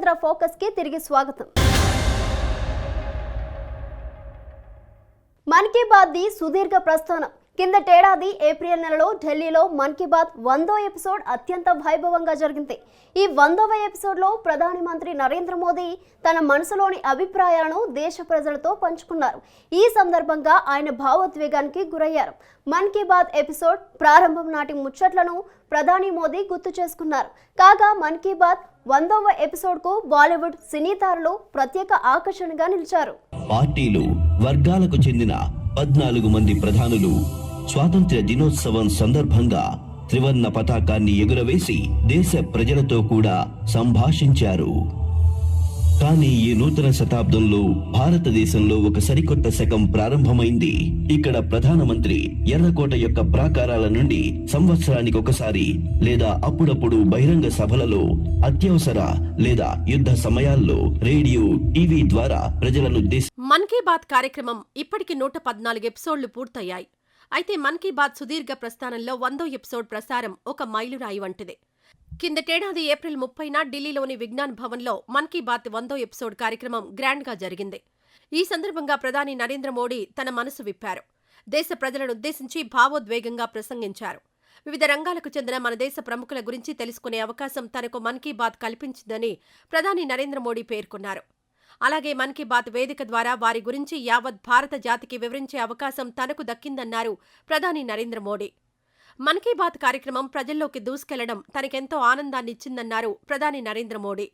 స్వతంత్ర ఫోకస్కి తిరిగి స్వాగతం. మన్ కీ బాత్ ది సుదీర్ఘ ప్రస్థానం. కిందటేడాది ఏప్రిల్ నెలలో ఢిల్లీలో మన్ కీ బాత్ వందో ఎపిసోడ్ అత్యంత వైభవంగా జరిగింది. ఈ వందవ ఎపిసోడ్లో ప్రధాని మంత్రి నరేంద్ర మోదీ తన మనసులోని అభిప్రాయాలను దేశ ప్రజలతో పంచుకున్నారు. ఈ సందర్భంగా ఆయన భావోద్వేగానికి గురయ్యారు. మన్ కీ బాత్ ఎపిసోడ్ ప్రారంభం నాటి ముచ్చట్లను ప్రధాని మోదీ గుర్తు చేసుకున్నారు. కాగా మన్ కీ బాత్ వందవ ఎపిసోడ్కు బాలీవుడ్ సినీ తారలు ప్రత్యేక ఆకర్షణగా నిలిచారు. పార్టీలు వర్గాలకు చెందిన పద్నాలుగు మంది ప్రధానులు స్వాతంత్ర దినోత్సవం సందర్భంగా త్రివర్ణ పతాకాన్ని ఎగురవేసి దేశ ప్రజలతో కూడా సంభాషించారు. కానీ ఈ నూతన శతాబ్దంలో భారతదేశంలో ఒక సరికొత్త శకం ప్రారంభమైంది. ఇక్కడ ప్రధానమంత్రి ఎర్రకోట యొక్క ప్రాకారాల నుండి సంవత్సరానికి ఒకసారి లేదా అప్పుడప్పుడు బహిరంగ సభలలో అత్యవసర లేదా యుద్ధ సమయాల్లో రేడియో టీవీ ద్వారా ప్రజలను మన్ కీ బాత్ కార్యక్రమం ఇప్పటికి నూట పద్నాలుగు ఎపిసోడ్లు పూర్తయ్యాయి. అయితే మన్ కీ బాత్ సుదీర్ఘ ప్రస్థానంలో వందో ఎపిసోడ్ ప్రసారం ఒక మైలురాయి వంటిదే. కిందటేడాది ఏప్రిల్ ముప్పైన ఢిల్లీలోని విజ్ఞాన్ భవన్లో మన్ కీ బాత్ వందో ఎపిసోడ్ కార్యక్రమం గ్రాండ్గా జరిగింది. ఈ సందర్భంగా ప్రధాని నరేంద్ర మోడీ తన మనసు విప్పారు. దేశ ప్రజలను ఉద్దేశించి భావోద్వేగంగా ప్రసంగించారు. వివిధ రంగాలకు చెందిన మన దేశ ప్రముఖుల గురించి తెలుసుకునే అవకాశం తనకు మన్ కీ బాత్ కల్పించిందని ప్రధాని నరేంద్ర మోడీ పేర్కొన్నారు. అలాగే మన్ కీ బాత్ వేదిక ద్వారా వారి గురించి యావత్ భారత జాతికి వివరించే అవకాశం తనకు దక్కిందన్నారు ప్రధాని నరేంద్ర మోడీ. మన్ కీ బాత్ కార్యక్రమం ప్రజల్లోకి దూసుకెళ్ళడం తనకెంతో ఆనందాన్నిచ్చిందన్నారు ప్రధాని నరేంద్ర మోడీ.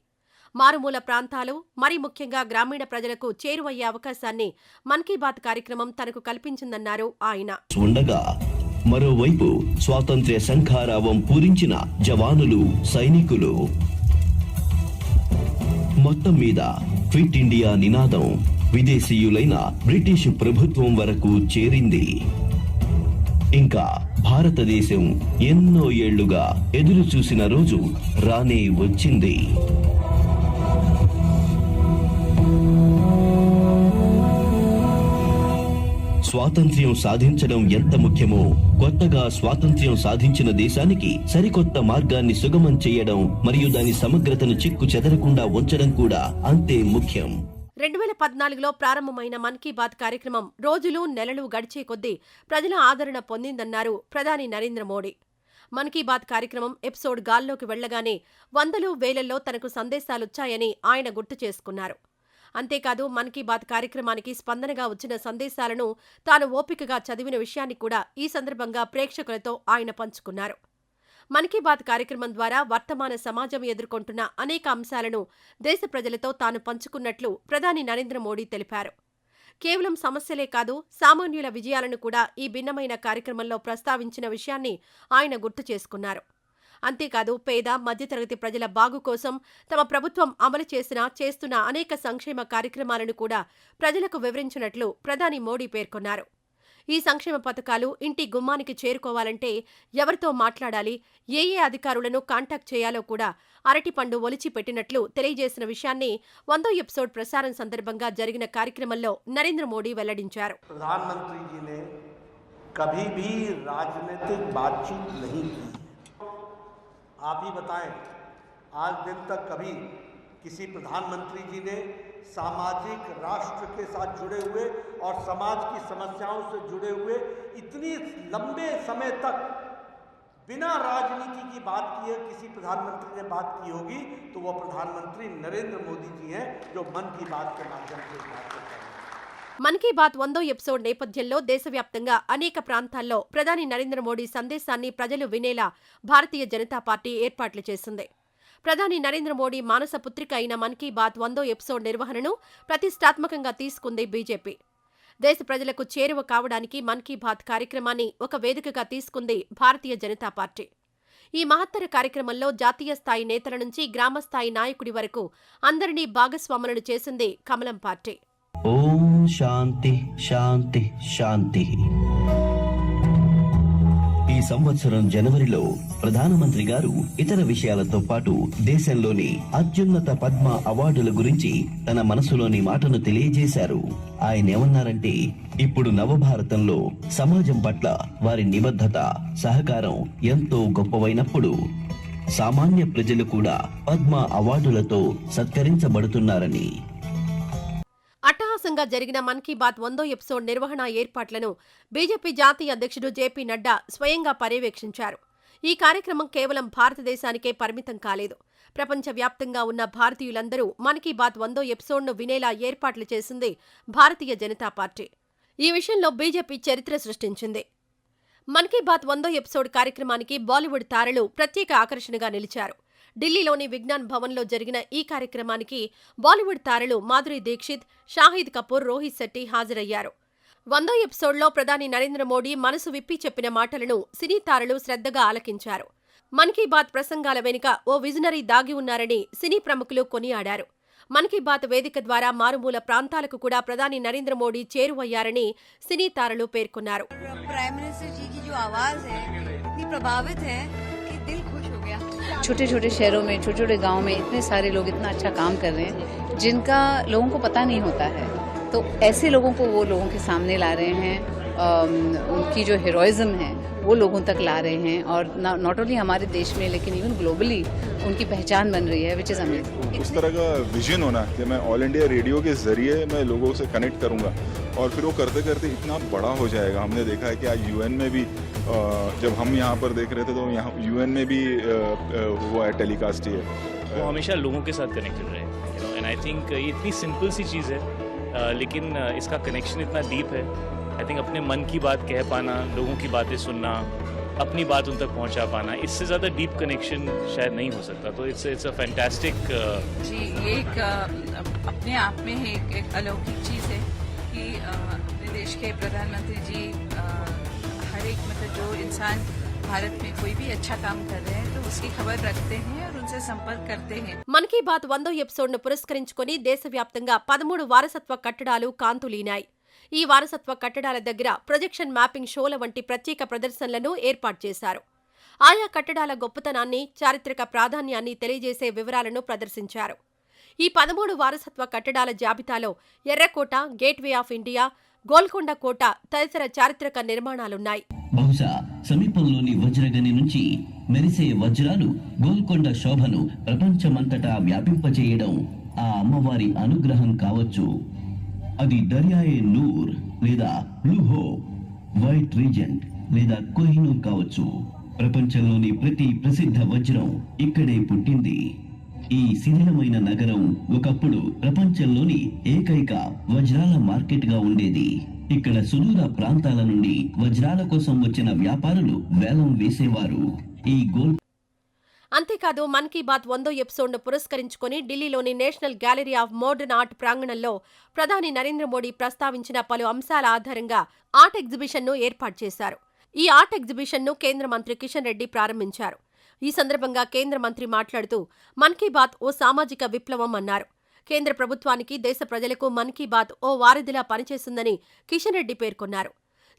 మారుమూల ప్రాంతాలు మరీ ముఖ్యంగా గ్రామీణ ప్రజలకు చేరువయ్యే అవకాశాన్ని మన్ కీ బాత్ కార్యక్రమం తనకు కల్పించిందన్నారు ఆయన. ఉండగా మరోవైపు స్వాతంత్ర్య సంఖారావం పూరించిన జవానులు సైనికులు మొత్తం మీద ఫిట్ ఇండియా నినాదం విదేశీయులైన బ్రిటిష్ ప్రభుత్వం వరకు చేరింది. ఇంకా భారతదేశం ఎన్నో ఏళ్ళుగా ఎదురు చూసిన రోజు రానే వచ్చింది. స్వాతంత్ర్యం సాధించడం ఎంత ముఖ్యమో కొత్తగా స్వాతంత్ర్యం సాధించిన దేశానికి సరికొత్త మార్గాన్ని సుగమం చేయడం మరియు దాని సమగ్రతను చిక్కు చెదరకుండా ఉంచడం కూడా అంతే ముఖ్యం. రెండు వేల పద్నాలుగులో ప్రారంభమైన మన్ కీ బాత్ కార్యక్రమం రోజులు నెలలు గడిచే కొద్దీ ప్రజల ఆదరణ పొందిందన్నారు ప్రధాని నరేంద్ర మోడీ. మన్ కీ బాత్ కార్యక్రమం ఎపిసోడ్ గాల్లోకి వెళ్ళగానే వందలు వేలల్లో తనకు సందేశాలొచ్చాయని ఆయన గుర్తు చేసుకున్నారు. అంతేకాదు మన్ కీ బాత్ కార్యక్రమానికి స్పందనగా వచ్చిన సందేశాలను తాను ఓపికగా చదివిన విషయాన్ని కూడా ఈ సందర్భంగా ప్రేక్షకులతో ఆయన పంచుకున్నారు. మన్ కీ బాత్ కార్యక్రమం ద్వారా వర్తమాన సమాజం ఎదుర్కొంటున్న అనేక అంశాలను దేశ ప్రజలతో తాను పంచుకున్నట్లు ప్రధాని నరేంద్ర మోడీ తెలిపారు. కేవలం సమస్యలే కాదు సామాన్యుల విజయాలను కూడా ఈ భిన్నమైన కార్యక్రమంలో ప్రస్తావించిన విషయాన్ని ఆయన గుర్తు చేసుకున్నారు. అంతేకాదు పేద మధ్యతరగతి ప్రజల బాగు కోసం తమ ప్రభుత్వం అమలు చేసిన చేస్తున్న అనేక సంక్షేమ కార్యక్రమాలను కూడా ప్రజలకు వివరించినట్లు ప్రధాని మోడీ పేర్కొన్నారు. ఈ సంక్షేమ పథకాలు ఇంటి గుమ్మానికి చేరుకోవాలంటే ఎవరితో మాట్లాడాలి ఏ ఏ అధికారులను కాంటాక్ట్ చేయాలో కూడా అరటిపండు ఒలిచి పెట్టినట్లు తెలియజేసిన విషయాన్ని వందో ఎపిసోడ్ ప్రసారం సందర్భంగా జరిగిన కార్యక్రమంలో నరేంద్ర మోడీ వెల్లడించారు प्रधानमंत्री जी ने कभी भी राजनीतिक बातचीत नहीं की आप ही बताएं आज दिन तक कभी किसी प्रधानमंत्री जी ने सामाजिक राष्ट्र के साथ जुड़े हुए और समाज की समस्याओं से जुड़े हुए इतनी लंबे समय तक बिना राजनीति की बात किए किसी प्रधानमंत्री ने बात की होगी तो वो प्रधानमंत्री नरेंद्र मोदी जी हैं जो मन की बात के माध्यम से इस बात को कर रहे हैं మన్ కీ బాత్ వందో ఎపిసోడ్ నేపథ్యంలో దేశవ్యాప్తంగా అనేక ప్రాంతాల్లో ప్రధాని నరేంద్ర మోడీ సందేశాన్ని ప్రజలు వినేలా భారతీయ జనతా పార్టీ ఏర్పాట్లు చేసింది ప్రధాని నరేంద్ర మోడీ మానస పుత్రిక అయిన మన్ కీ బాత్ వందో ఎపిసోడ్ నిర్వహణను ప్రతిష్టాత్మకంగా తీసుకుంది బీజేపీ. దేశ ప్రజలకు చేరువ కావడానికి మన్ కీ బాత్ కార్యక్రమాన్ని ఒక వేదికగా తీసుకుంది భారతీయ జనతా పార్టీ. ఈ మహత్తర కార్యక్రమంలో జాతీయ స్థాయి నేతల నుంచి గ్రామస్థాయి నాయకుడి వరకు అందరినీ భాగస్వాములను చేసింది కమలం పార్టీ. ఓం శాంతి శాంతి శాంతి. ఈ సంవత్సరం జనవరిలో ప్రధానమంత్రి గారు ఇతర విషయాలతో పాటు దేశంలోని అత్యున్నత పద్మ అవార్డుల గురించి తన మనసులోని మాటను తెలియజేశారు. ఆయన ఏమన్నారంటే ఇప్పుడు నవభారతంలో సమాజం పట్ల వారి నిబద్ధత సహకారం ఎంతో గొప్పవైనప్పుడు సామాన్య ప్రజలు కూడా పద్మ అవార్డులతో సత్కరించబడుతున్నారని అట్టహాసంగా జరిగిన మన్ కీ బాత్ వందో ఎపిసోడ్ నిర్వహణ ఏర్పాట్లను బీజేపీ జాతీయ అధ్యక్షుడు జేపీ నడ్డా స్వయంగా పర్యవేక్షించారు. ఈ కార్యక్రమం కేవలం భారతదేశానికే పరిమితం కాలేదు. ప్రపంచవ్యాప్తంగా ఉన్న భారతీయులందరూ మన్ కీ బాత్ వందో ఎపిసోడ్ను వినేలా ఏర్పాట్లు చేసింది భారతీయ జనతా పార్టీ. ఈ విషయంలో బీజేపీ చరిత్ర సృష్టించింది. మన్ కీ బాత్ వందో ఎపిసోడ్ కార్యక్రమానికి బాలీవుడ్ తారలు ప్రత్యేక ఆకర్షణగా నిలిచారు. ఢిల్లీలోని విజ్ఞాన్ భవన్లో జరిగిన ఈ కార్యక్రమానికి బాలీవుడ్ తారలు మాధురి దీక్షిత్ షాహిద్ కపూర్ రోహిత్ శెట్టి హాజరయ్యారు. వందో ఎపిసోడ్లో ప్రధాని నరేంద్ర మోడీ మనసు విప్పి చెప్పిన మాటలను సినీ తారలు శ్రద్ధగా ఆలకించారు. మన్ కీ బాత్ ప్రసంగాల వెనుక ఓ విజనరీ దాగి ఉన్నారని సినీ ప్రముఖులు కొనియాడారు. మన్ కీ బాత్ వేదిక ద్వారా మారుమూల ప్రాంతాలకు కూడా ప్రధాని నరేంద్ర మోడీ చేరువయ్యారని సినీ తారలు పేర్కొన్నారు. दिल खुश हो गया। छोटे छोटे शहरों में छोटे छोटे गाँव में इतने सारे लोग इतना अच्छा काम कर रहे हैं जिनका लोगों को पता नहीं होता है। तो ऐसे लोगों को वो लोगों के सामने ला रहे हैं उनकी जो हीरोइज्म है वो लोगों तक ला रहे हैं और नॉट ओनली हमारे देश में लेकिन इवन ग्लोबली उनकी पहचान बन रही है विच इज़ अमेजिंग उस तरह का विजन होना कि मैं ऑल इंडिया रेडियो के ज़रिए मैं लोगों से कनेक्ट करूँगा और फिर वो करते करते इतना बड़ा हो जाएगा। हमने देखा है कि आज यूएन में भी जब हम यहाँ पर देख रहे थे तो यहाँ यूएन में भी हुआ है टेलीकास्ट ये। वो हमेशा लोगों के साथ कनेक्टेड रहे एंड आई थिंक ये इतनी सिंपल सी चीज़ है लेकिन इसका कनेक्शन इतना डीप है। आई थिंक अपने मन की बात कह पाना लोगों की बातें सुनना अपनी बात उन तक पहुँचा पाना इससे ज़्यादा डीप कनेक्शन शायद नहीं हो सकता। तो इट्स इट्स अ फैंटास्टिक जी एक अपने आप में ही एक, एक अलौकिक चीज़ है कि अपने देश के प्रधानमंत्री जी हर एक मतलब जो इंसान भारत में कोई भी अच्छा काम कर रहे हैं तो उसकी खबर रखते हैं और उनसे संपर्क करते हैं మన్ కీ బాత్ వందో ఎపిసోడ్ను పురస్కరించుకుని దేశవ్యాప్తంగా పదమూడు వారసత్వ కట్టడాలు కాంతులీనాయి ఈ వారసత్వ కట్టడాల దగ్గర ప్రొజెక్షన్ మ్యాపింగ్ షోల వంటి ప్రత్యేక ప్రదర్శనలను ఏర్పాటు చేశారు ఆయా కట్టడాల గొప్పతనాన్ని చారిత్రక ప్రాధాన్యాన్ని తెలియజేసే వివరాలను ప్రదర్శించారు ఈ పదమూడు వారసత్వ కట్టడాల జాబితాలో ఎర్రకోట గేట్వే ఆఫ్ ఇండియా గోల్కొండ కోట తదితర చారిత్రక నిర్మాణాలున్నాయి. బహుశా సమీపంలోని వజ్రగని నుంచి మెరిసే వజ్రాలు గోల్కొండ శోభను ప్రపంచమంతటా వ్యాపింపజేయడం ఆ అమ్మవారి అనుగ్రహం కావచ్చు. అది దర్యాయే నూర్ లేదా లూహో వైట్ రీజెంట్ లేదా కోహినూర్ కావచ్చు. ప్రపంచంలోని ప్రతి ప్రసిద్ధ వజ్రం ఇక్కడే పుట్టింది. ఈ శిథిలమైన నగరం ఒకప్పుడు ప్రపంచంలోని ఏకైక వజ్రాల మార్కెట్గా ఉండేది. ఇక్కడ సుదూర ప్రాంతాల నుండి వజ్రాల కోసం వచ్చిన వ్యాపారులు వేలం వేసేవారు. ఈ గోల్ అంతేకాదు మన్ కీ బాత్ వందో ఎపిసోడ్ను పురస్కరించుకుని ఢిల్లీలోని national gallery of modern art ప్రాంగణంలో ప్రధాని నరేంద్ర మోడీ ప్రస్తావించిన పలు అంశాల ఆధారంగా ఆర్ట్ ఎగ్జిబిషన్ను ఏర్పాటు చేశారు. ఈ ఆర్ట్ ఎగ్జిబిషన్ను కేంద్ర మంత్రి కిషన్ రెడ్డి ప్రారంభించారు. ఈ సందర్భంగా కేంద్ర మంత్రి మాట్లాడుతూ మన్ కీ బాత్ ఓ సామాజిక విప్లవం అన్నారు. కేంద్ర ప్రభుత్వానికి దేశ ప్రజలకు మన్ కీ బాత్ ఓ వారధిలా పనిచేస్తుందని కిషన్ రెడ్డి పేర్కొన్నారు.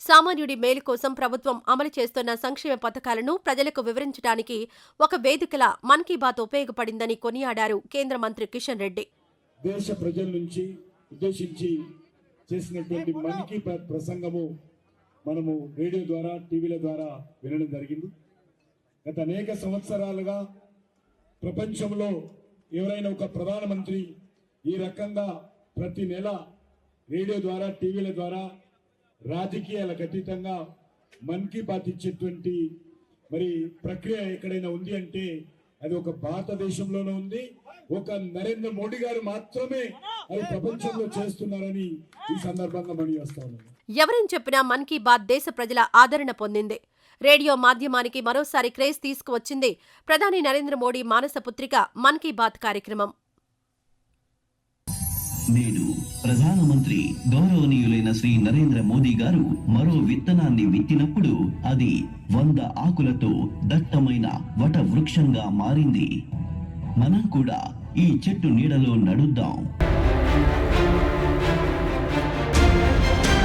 సామాన్యుడి మేలు కోసం ప్రభుత్వం అమలు చేస్తున్న సంక్షేమ పథకాలను ప్రజలకు వివరించడానికి ఒక వేదికలా మన్ కీ బాత్ ఉపయోగపడిందని కొనియాడారు కేంద్ర మంత్రి కిషన్ రెడ్డి. దేశ ప్రజల నుంచి ఉద్దేశించి చేసినటువంటి మన్ కీ బాత్ ప్రసంగము మనము రేడియో ద్వారా టీవీల ద్వారా వినడం జరిగింది. గత అనేక సంవత్సరాలుగా ప్రపంచంలో ఎవరైనా ఒక ప్రధానమంత్రి ఈ రకంగా ప్రతి నెల రేడియో ద్వారా టీవీల ద్వారా రాజకీయాలకు అతీతంగా మన్ కీ బాత్ ఇచ్చేటువంటి మరి ప్రక్రియ ఎక్కడైనా ఉంది అంటే అది ఒక భారతదేశంలోనే ఉంది. ఒక నరేంద్ర మోడీ గారు మాత్రమే అది ప్రపంచంలో చేస్తున్నారని ఈ సందర్భంగా మనం వస్తాను ఉన్నాం ఎవరేం చెప్పినా మన్ కీ బాత్ దేశ ప్రజల ఆదరణ పొందింది. రేడియో మాధ్యమానికి మరోసారి క్రేజ్ తీసుకువచ్చింది ప్రధాని నరేంద్ర మోడీ మానస పుత్రిక మన్ కీ బాత్ కార్యక్రమం. నేడు ప్రధానమంత్రి గౌరవనీయులైన శ్రీ నరేంద్ర మోదీ గారు మరో విత్తనాన్ని విత్తినప్పుడు అది వంద ఆకులతో దట్టమైన వట వృక్షంగా మారింది. మనం కూడా ఈ చెట్టు నీడలో నడుద్దాం.